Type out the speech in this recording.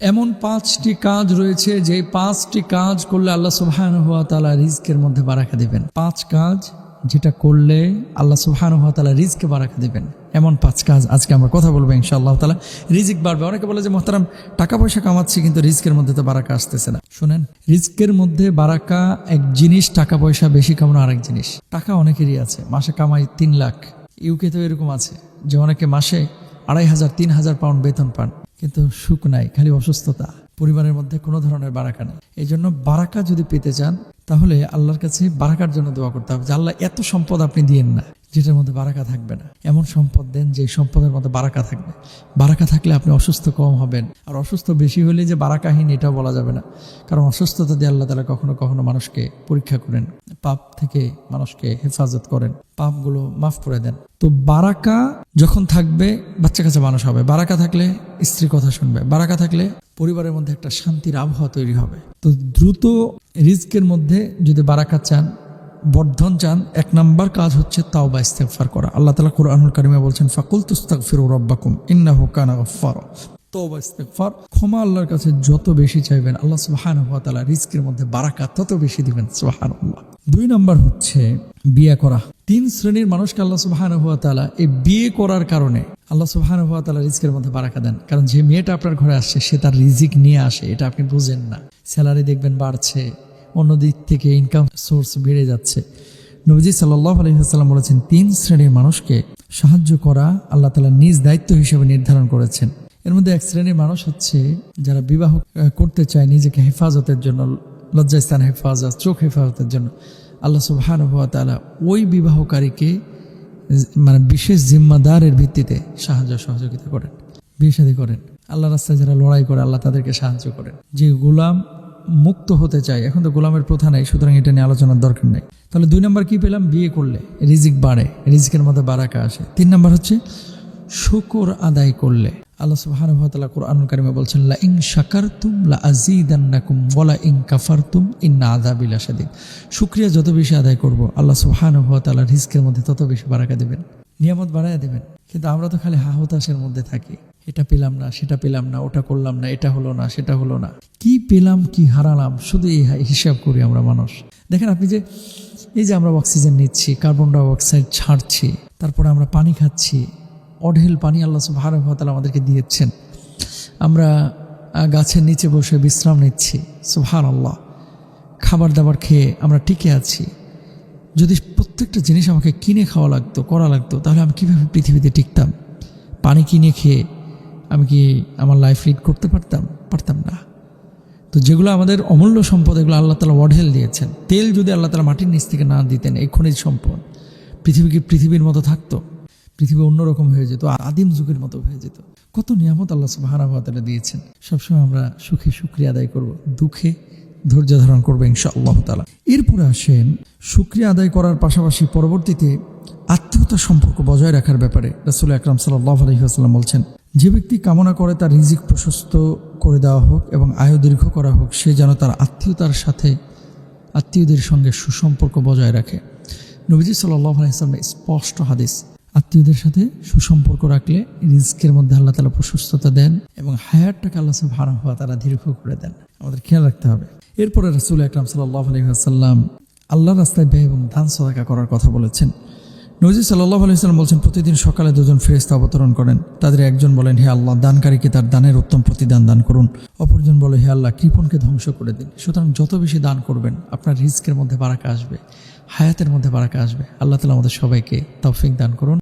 এমন পাঁচটি কাজ রয়েছে যে পাঁচটি কাজ করলে আল্লাহ সুবহান হুয়া তালা রিজকের মধ্যে বারাকা দিবেন। পাঁচ কাজ যেটা করলে আল্লাহ সুবহান হুয়া তালা রিজকে বারাকা দিবেন। এমন পাঁচ কাজ আজকে আমরা কথা বলব ইনশাআল্লাহ তালা রিজিক বাড়বে। অনেকে বলে যে, মোহতারাম টাকা পয়সা কামাচ্ছি কিন্তু রিজকের মধ্যে তো বারাকা আসতেছে না। শুনেন, রিজকের মধ্যে বারাকা এক জিনিস টাকা পয়সা বেশি কামানো আরেক জিনিস। টাকা অনেকেরই আছে। মাসে কামাই তিন লাখ। ইউকে তো এরকম আছে যে অনেকে মাসে আড়াই হাজার, তিন হাজার পাউন্ড বেতন পান। কিন্তু সুখ নাই, খালি অসুস্থতা। পরিবারের মধ্যে কোনো ধরনের বারাকা নেই। এই জন্য বারাকা যদি পেতে চান, তাহলে আল্লাহর কাছে বারাকার জন্য দোয়া করতে হবে যে, আল্লাহ, এত সম্পদ আপনি দিয়েন না। যেটার মধ্যে বারাকা থাকবে না। এমন সম্পদ দেন যে সম্পদের মধ্যে বারাকা থাকবে। বারাকা থাকলে আপনি অসুস্থ কম হবেন। আর অসুস্থ বেশি হলে যে বারাকাহীন এটাও বলা যাবে না। কারণ অসুস্থতা দিয়ে আল্লাহ তালা কখনো কখনো মানুষকে পরীক্ষা করেন, পাপ থেকে মানুষকে হেফাজত করেন। পাপগুলো মাফ করে দেন। তো বারাকা যখন থাকবে, বাচ্চা কাছে মানুষ হবে। বারাকা থাকলে স্ত্রীর কথা শুনবে। বারাকা থাকলে পরিবারের মধ্যে একটা শান্তির আবহাওয়া তৈরি হবে। তো দ্রুত রিস্কের মধ্যে যদি বারাকা চান বর্ধন চান এক নাম্বার কাজ হচ্ছে তাও বা ইস্তেগফার করা। আল্লাহ তালা কোরআনুল কারিমে বলছেন ফাকুল তুস্তাগফিরু রাব্বাকুম, ইন্নাহু কানা গফফারা। তওবা ইস্তেগফার, ক্ষমা আল্লাহর কাছে যত বেশি চাইবেন, আল্লাহ সুবহানাহু ওয়া তাআলা রিজকের মধ্যে বারাকা তত বেশি দিবেন, সুবহানাল্লাহ। দুই নাম্বার হচ্ছে বিয়ে করা। তিন শ্রেণির মানুষকে আল্লাহ সুবহানাহু ওয়া তাআলা এই বিয়ে করার কারণে আল্লাহ সুবহানাহু ওয়া তাআলা রিজকের মধ্যে বারাকা দেন। কারণ যে মেয়েটা আপনার ঘরে আসছে, সে তার রিজিক নিয়ে আসে, এটা আপনি বুঝেন না। স্যালারি দেখবেন বাড়ছে অন্য দিক থেকে ইনকাম সোর্স বেড়ে যাচ্ছে। নবীজি সাল্লাহ আলহিহাস্লাম বলেছেন, তিন শ্রেণির মানুষকে সাহায্য করা আল্লাহ তালা নিজ দায়িত্ব হিসেবে নির্ধারণ করেছেন। এর মধ্যে এক শ্রেণির মানুষ হচ্ছে যারা বিবাহ করতে চায় নিজেকে হেফাজতের জন্য, লজ্জাস্থান হেফাজত, চোখ হেফাজতের জন্য। আল্লাহ সুবহান তালা ওই বিবাহকারীকে মানে বিশেষ জিম্মাদারের ভিত্তিতে সাহায্য সহযোগিতা করেন, বিয়ে করেন। আল্লাহ রাস্তায় যারা লড়াই করে, আল্লাহ তাদেরকে সাহায্য করেন। যে গোলাম মুক্ত হতে চায় এখন তো গোলামের প্রথা নেই, সুতরাং এটা নিয়ে আলোচনার দরকার নেই। তাহলে দুই নম্বর কি পেলাম? বিয়ে করলে। রিজিক বাড়ে, রিজিকের মধ্যে বারাকা আসে। তিন নম্বর হচ্ছে, শুকর আদায় করলে। আল্লাহ কোরআনুল বলছেন লা লা ইন শুকরিয়া যত বেশি আদায় করব, আল্লাহ সুবহানাহু ওয়া মধ্যে তত বেশি বারাকা দিবেন। নিয়ামত বাড়ায় দেবেন। কিন্তু আমরা তো খালি হাহুতাশের মধ্যে থাকি। এটা পেলাম না, সেটা পেলাম না, ওটা করলাম না, এটা হলো না, সেটা হলো না। কি পেলাম কি হারালাম? শুধু এই হিসাব করি আমরা মানুষ। দেখেন আপনি যে, এই যে আমরা অক্সিজেন নিচ্ছি, কার্বন ডাই অক্সাইড ছাড়ছি, তারপরে আমরা পানি খাচ্ছি, অঢেল পানি আল্লাহ তাআলা আমাদেরকে দিয়েছেন। আমরা গাছের নিচে বসে বিশ্রাম নিচ্ছি সুবহান আল্লাহ খাবার দাবার খেয়ে আমরা টিকে আছি। যদি প্রত্যেকটা জিনিস আমাকে কিনে খাওয়া লাগতো, করা লাগতো, তাহলে আমি কীভাবে পৃথিবীতে টিকতাম? পানি কিনে খেয়ে আমি কি আমার লাইফ লিড করতে পারতাম? পারতাম না। তো যেগুলো আমাদের অমূল্য সম্পদ, এগুলো আল্লাহ তালা ওয়াঢেল দিয়েছেন। তেল যদি আল্লাহ তালা মাটির নিচ থেকে না দিতেন, এই খনিজ সম্পদ, পৃথিবী কি পৃথিবীর মতো থাকতো? পৃথিবী অন্যরকম হয়ে যেত, আদিম যুগের মতো হয়ে যেত। কত নিয়ামত আল্লাহ সুবাহানা তালা দিয়েছেন। সবসময় আমরা সুখে সুক্রিয়া আদায় করব, দুঃখে ধৈর্য ধারণ করব ইনশা আল্লাহ তালা এরপরে আসেন সুক্রিয়া আদায় করার পাশাপাশি পরবর্তীতে আত্মীয়তার সম্পর্ক বজায় রাখার ব্যাপারে রাসুল আকরাম সাল্লাহ আলহিহাস্লাম বলছেন, যে ব্যক্তি কামনা করে তার রিজিক প্রশস্ত করে দেওয়া হোক এবং আয়ু দীর্ঘ করা হোক, সে যেন তার আত্মীয়তার সাথে আত্মীয়দের সঙ্গে সুসম্পর্ক বজায় রাখে। নবীজি সাল্লাহ স্পষ্ট হাদিস, আত্মীয়দের সাথে সুসম্পর্ক রাখলে রিস্কের মধ্যে আল্লাহ তালা প্রশস্ততা দেন এবং হায়ারটাকে আল্লাহ সব হারা হওয়া তারা দীর্ঘ করে দেন। আমাদের খেয়াল রাখতে হবে। এরপরে রাসুল আকরাম সাল্লাহ আলহিহাসাল্লাম আল্লাহ রাস্তায় ব্যয় এবং দান সদাকা করার কথা বলেছেন। নজির সাল্লাহ আলাইসাল্লাম বলছেন, প্রতিদিন সকালে দুজন ফেরেস্তা অবতরণ করেন। তাদের একজন বলেন, হে আল্লাহ, দানকারীকে তার দানের উত্তম প্রতিদান দান করুন। অপরজন বলে, হে আল্লাহ, কৃপণকে ধ্বংস করে দিন। সুতরাং যত বেশি দান করবেন, আপনার রিস্কের মধ্যে বারাকা আসবে, হায়াতের মধ্যে বারাকা আসবে। আল্লাহ তালা আমাদের সবাইকে তৌফিক দান করুন।